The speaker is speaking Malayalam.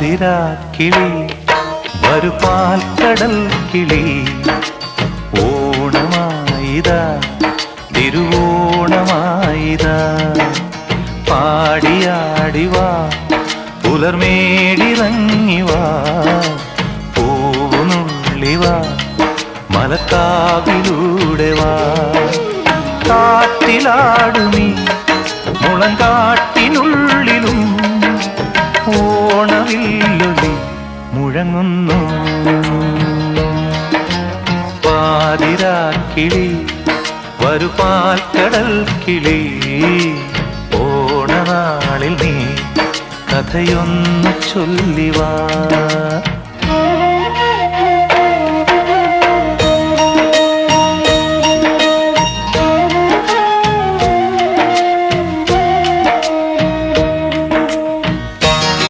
പാതിരാ കിളി വരു പാൽക്കടൽ കിളി. ഓണമായിതാ തിരുവോണമായിതാ. പാടിയാടിവാ പുലർമേടിറങ്ങിവാ പൂവുനുള്ളിവാ മലക്കാവിലൂടെ വാ കാട്ടിലാടുമീ മുളങ്കാട്ടിനുള്ളിലും ഓണവില്ലൊലി മുഴങ്ങുന്നു. പാതിരാക്കിളി വരുപാൽക്കടൽ കിളി ഓണനാളിൽ നീ കഥയൊന്നു ചൊല്ലിവാ.